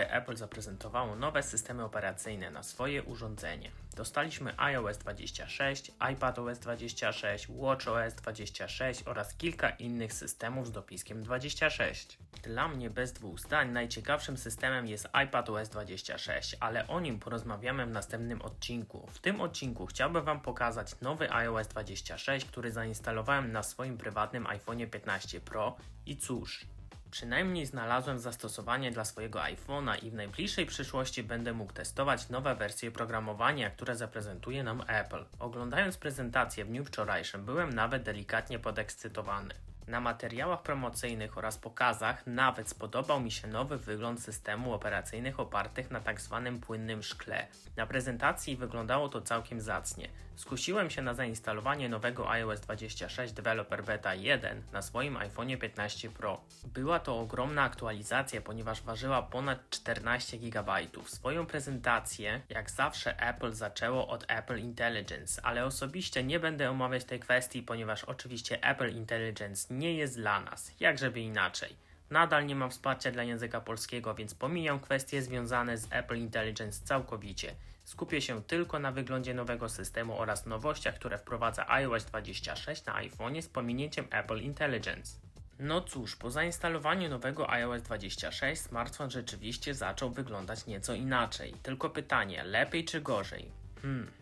Wczoraj Apple zaprezentowało nowe systemy operacyjne na swoje urządzenie. Dostaliśmy iOS 26, iPadOS 26, WatchOS 26 oraz kilka innych systemów z dopiskiem 26. Dla mnie bez dwóch zdań najciekawszym systemem jest iPadOS 26, ale o nim porozmawiamy w następnym odcinku. W tym odcinku chciałbym Wam pokazać nowy iOS 26, który zainstalowałem na swoim prywatnym iPhone 15 Pro i cóż, Przynajmniej znalazłem zastosowanie dla swojego iPhone'a i w najbliższej przyszłości będę mógł testować nowe wersje programowania, które zaprezentuje nam Apple. Oglądając prezentację w dniu wczorajszym byłem nawet delikatnie podekscytowany. Na materiałach promocyjnych oraz pokazach nawet spodobał mi się nowy wygląd systemu operacyjnych opartych na tzw. płynnym szkle. Na prezentacji wyglądało to całkiem zacnie. Skusiłem się na zainstalowanie nowego iOS 26 Developer Beta 1 na swoim iPhone 15 Pro. Była to ogromna aktualizacja, ponieważ ważyła ponad 14 GB. Swoją prezentację, jak zawsze, Apple zaczęło od Apple Intelligence, ale osobiście nie będę omawiać tej kwestii, ponieważ oczywiście Apple Intelligence nie jest dla nas, jak żeby inaczej. Nadal nie ma wsparcia dla języka polskiego, więc pomijam kwestie związane z Apple Intelligence całkowicie. Skupię się tylko na wyglądzie nowego systemu oraz nowościach, które wprowadza iOS 26 na iPhone z pominięciem Apple Intelligence. No cóż, po zainstalowaniu nowego iOS 26 smartfon rzeczywiście zaczął wyglądać nieco inaczej. Tylko pytanie, lepiej czy gorzej? Hmm.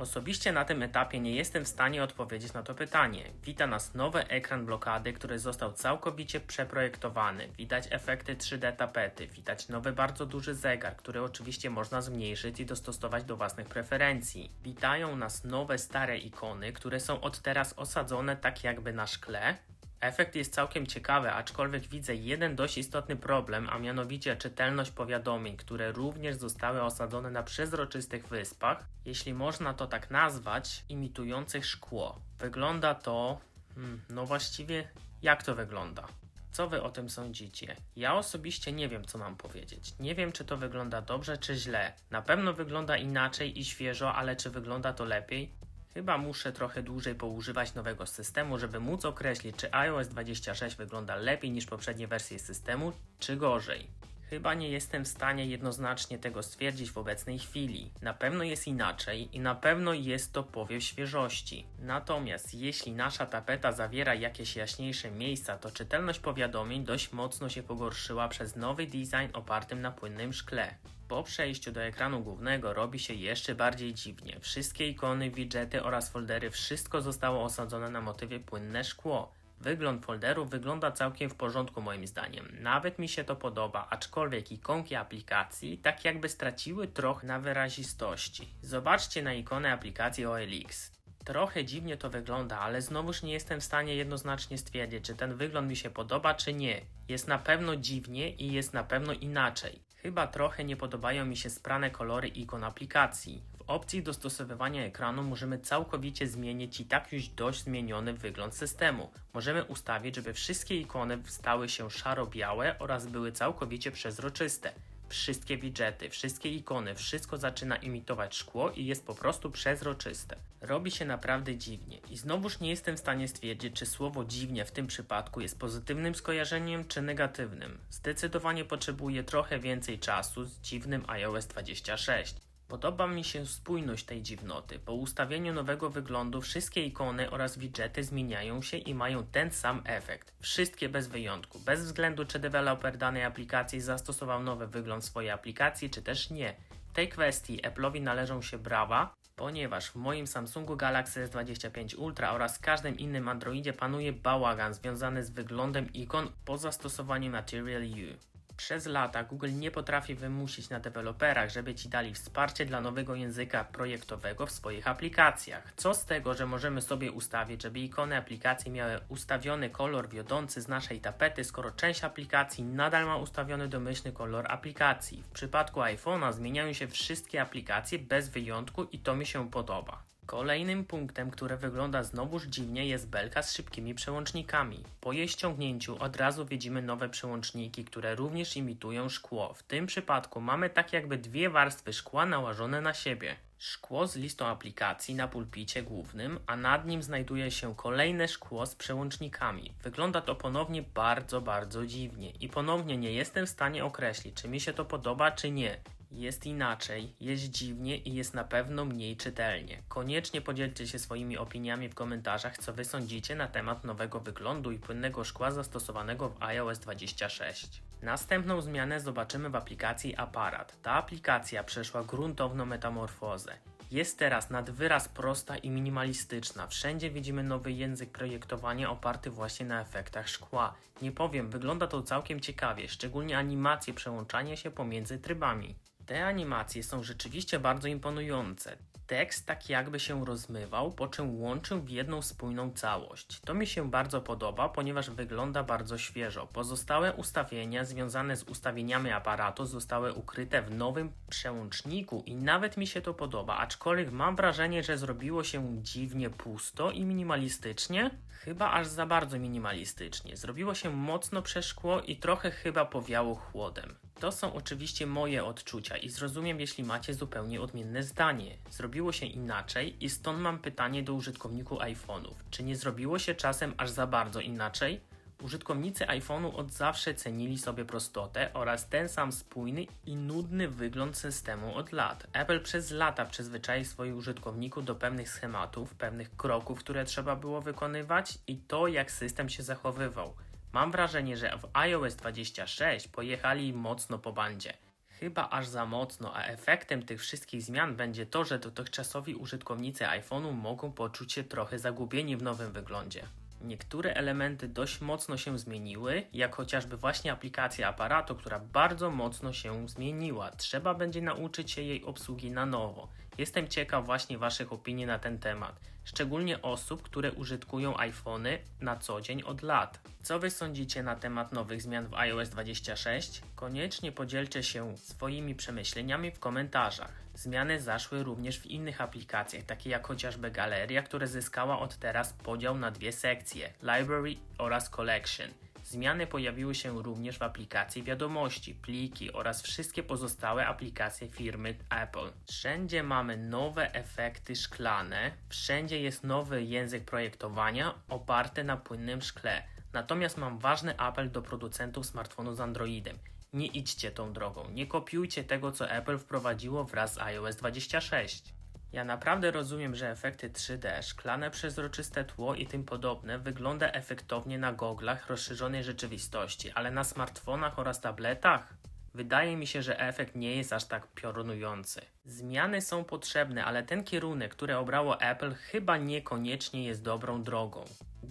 Osobiście na tym etapie nie jestem w stanie odpowiedzieć na to pytanie. Wita nas nowy ekran blokady, który został całkowicie przeprojektowany. Widać efekty 3D tapety, widać nowy bardzo duży zegar, który oczywiście można zmniejszyć i dostosować do własnych preferencji. Witają nas nowe stare ikony, które są od teraz osadzone tak jakby na szkle, Efekt jest całkiem ciekawy, aczkolwiek widzę jeden dość istotny problem, a mianowicie czytelność powiadomień, które również zostały osadzone na przezroczystych wyspach, jeśli można to tak nazwać, imitujących szkło. Wygląda to. Hmm, no właściwie, jak to wygląda? Co wy o tym sądzicie? Ja osobiście nie wiem, co mam powiedzieć. Nie wiem, czy to wygląda dobrze, czy źle. Na pewno wygląda inaczej i świeżo, ale czy wygląda to lepiej? Chyba muszę trochę dłużej poużywać nowego systemu, żeby móc określić, czy iOS 26 wygląda lepiej niż poprzednie wersje systemu, czy gorzej. Chyba nie jestem w stanie jednoznacznie tego stwierdzić w obecnej chwili. Na pewno jest inaczej i na pewno jest to powiew świeżości. Natomiast jeśli nasza tapeta zawiera jakieś jaśniejsze miejsca, to czytelność powiadomień dość mocno się pogorszyła przez nowy design opartym na płynnym szkle. Po przejściu do ekranu głównego robi się jeszcze bardziej dziwnie. Wszystkie ikony, widgety oraz foldery, wszystko zostało osadzone na motywie płynne szkło. Wygląd folderu wygląda całkiem w porządku moim zdaniem. Nawet mi się to podoba, aczkolwiek ikonki aplikacji tak jakby straciły trochę na wyrazistości. Zobaczcie na ikonę aplikacji OLX. Trochę dziwnie to wygląda, ale znowuż nie jestem w stanie jednoznacznie stwierdzić, czy ten wygląd mi się podoba, czy nie. Jest na pewno dziwnie i jest na pewno inaczej. Chyba trochę nie podobają mi się sprane kolory ikon aplikacji. W opcji dostosowywania ekranu możemy całkowicie zmienić i tak już dość zmieniony wygląd systemu. Możemy ustawić, żeby wszystkie ikony stały się szaro-białe oraz były całkowicie przezroczyste wszystkie widgety, wszystkie ikony, wszystko zaczyna imitować szkło i jest po prostu przezroczyste. Robi się naprawdę dziwnie i znowuż nie jestem w stanie stwierdzić, czy słowo dziwnie w tym przypadku jest pozytywnym skojarzeniem czy negatywnym. Zdecydowanie potrzebuje trochę więcej czasu z dziwnym iOS 26. Podoba mi się spójność tej dziwnoty. Po ustawieniu nowego wyglądu wszystkie ikony oraz widgety zmieniają się i mają ten sam efekt. Wszystkie bez wyjątku, bez względu czy deweloper danej aplikacji zastosował nowy wygląd swojej aplikacji, czy też nie. W tej kwestii Apple'owi należą się brawa, ponieważ w moim Samsungu Galaxy S25 Ultra oraz każdym innym Androidzie panuje bałagan związany z wyglądem ikon po zastosowaniu Material U. Przez lata Google nie potrafi wymusić na deweloperach, żeby ci dali wsparcie dla nowego języka projektowego w swoich aplikacjach. Co z tego, że możemy sobie ustawić, żeby ikony aplikacji miały ustawiony kolor wiodący z naszej tapety, skoro część aplikacji nadal ma ustawiony domyślny kolor aplikacji. W przypadku iPhone'a zmieniają się wszystkie aplikacje bez wyjątku i to mi się podoba. Kolejnym punktem, które wygląda znowuż dziwnie jest belka z szybkimi przełącznikami. Po jej ściągnięciu od razu widzimy nowe przełączniki, które również imitują szkło. W tym przypadku mamy tak jakby dwie warstwy szkła nałożone na siebie. Szkło z listą aplikacji na pulpicie głównym, a nad nim znajduje się kolejne szkło z przełącznikami. Wygląda to ponownie bardzo, bardzo dziwnie i ponownie nie jestem w stanie określić, czy mi się to podoba, czy nie. Jest inaczej, jest dziwnie i jest na pewno mniej czytelnie. Koniecznie podzielcie się swoimi opiniami w komentarzach, co wy sądzicie na temat nowego wyglądu i płynnego szkła zastosowanego w iOS 26. Następną zmianę zobaczymy w aplikacji Aparat. Ta aplikacja przeszła gruntowną metamorfozę. Jest teraz nad wyraz prosta i minimalistyczna. Wszędzie widzimy nowy język projektowania oparty właśnie na efektach szkła. Nie powiem, wygląda to całkiem ciekawie, szczególnie animacje przełączania się pomiędzy trybami. Te animacje są rzeczywiście bardzo imponujące. Tekst tak jakby się rozmywał, po czym łączył w jedną spójną całość. To mi się bardzo podoba, ponieważ wygląda bardzo świeżo. Pozostałe ustawienia związane z ustawieniami aparatu zostały ukryte w nowym przełączniku i nawet mi się to podoba, aczkolwiek mam wrażenie, że zrobiło się dziwnie pusto i minimalistycznie. Chyba aż za bardzo minimalistycznie. Zrobiło się mocno przez szkło i trochę chyba powiało chłodem. To są oczywiście moje odczucia i zrozumiem, jeśli macie zupełnie odmienne zdanie. Zrobiło się inaczej i stąd mam pytanie do użytkowników iPhone'ów. Czy nie zrobiło się czasem aż za bardzo inaczej? Użytkownicy iPhone'u od zawsze cenili sobie prostotę oraz ten sam spójny i nudny wygląd systemu od lat. Apple przez lata przyzwyczaił swoich użytkowników do pewnych schematów, pewnych kroków, które trzeba było wykonywać i to, jak system się zachowywał. Mam wrażenie, że w iOS 26 pojechali mocno po bandzie. Chyba aż za mocno, a efektem tych wszystkich zmian będzie to, że dotychczasowi użytkownicy iPhone'u mogą poczuć się trochę zagubieni w nowym wyglądzie. Niektóre elementy dość mocno się zmieniły, jak chociażby właśnie aplikacja aparatu, która bardzo mocno się zmieniła. Trzeba będzie nauczyć się jej obsługi na nowo. Jestem ciekaw właśnie Waszych opinii na ten temat, szczególnie osób, które użytkują iPhony na co dzień od lat. Co Wy sądzicie na temat nowych zmian w iOS 26? Koniecznie podzielcie się swoimi przemyśleniami w komentarzach. Zmiany zaszły również w innych aplikacjach, takie jak chociażby Galeria, która zyskała od teraz podział na dwie sekcje Library oraz Collection. Zmiany pojawiły się również w aplikacji wiadomości, pliki oraz wszystkie pozostałe aplikacje firmy Apple. Wszędzie mamy nowe efekty szklane, wszędzie jest nowy język projektowania oparty na płynnym szkle. Natomiast mam ważny apel do producentów smartfonów z Androidem. Nie idźcie tą drogą, nie kopiujcie tego, co Apple wprowadziło wraz z iOS 26. Ja naprawdę rozumiem, że efekty 3D, szklane przezroczyste tło i tym podobne wygląda efektownie na goglach rozszerzonej rzeczywistości, ale na smartfonach oraz tabletach? Wydaje mi się, że efekt nie jest aż tak piorunujący. Zmiany są potrzebne, ale ten kierunek, który obrało Apple, chyba niekoniecznie jest dobrą drogą.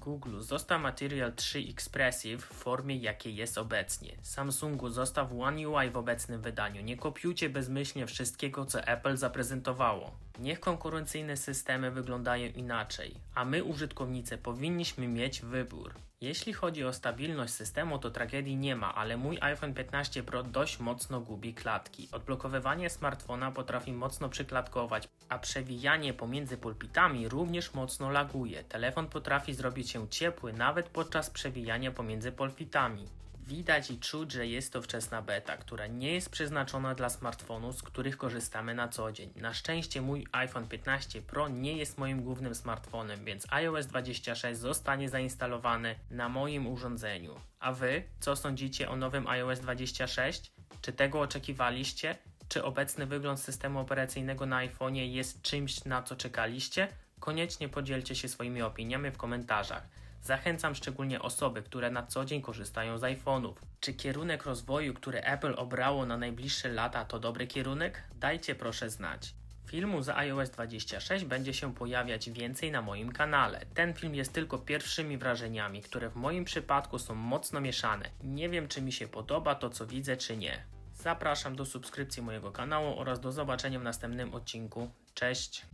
Google został Material 3 Expressive w formie jakiej jest obecnie. Samsungu zostaw One UI w obecnym wydaniu. Nie kopiujcie bezmyślnie wszystkiego, co Apple zaprezentowało. Niech konkurencyjne systemy wyglądają inaczej, a my użytkownicy powinniśmy mieć wybór. Jeśli chodzi o stabilność systemu, to tragedii nie ma, ale mój iPhone 15 Pro dość mocno gubi klatki. Odblokowywanie smartfona potrafi mocno przyklatkować, a przewijanie pomiędzy pulpitami również mocno laguje. Telefon potrafi zrobić się ciepły nawet podczas przewijania pomiędzy pulpitami. Widać i czuć, że jest to wczesna beta, która nie jest przeznaczona dla smartfonów, z których korzystamy na co dzień. Na szczęście mój iPhone 15 Pro nie jest moim głównym smartfonem, więc iOS 26 zostanie zainstalowany na moim urządzeniu. A wy, co sądzicie o nowym iOS 26? Czy tego oczekiwaliście? Czy obecny wygląd systemu operacyjnego na iPhone'ie jest czymś, na co czekaliście? Koniecznie podzielcie się swoimi opiniami w komentarzach. Zachęcam szczególnie osoby, które na co dzień korzystają z iPhone'ów. Czy kierunek rozwoju, który Apple obrało na najbliższe lata, to dobry kierunek? Dajcie proszę znać. Filmu za iOS 26 będzie się pojawiać więcej na moim kanale. Ten film jest tylko pierwszymi wrażeniami, które w moim przypadku są mocno mieszane. Nie wiem, czy mi się podoba to, co widzę, czy nie. Zapraszam do subskrypcji mojego kanału oraz do zobaczenia w następnym odcinku. Cześć!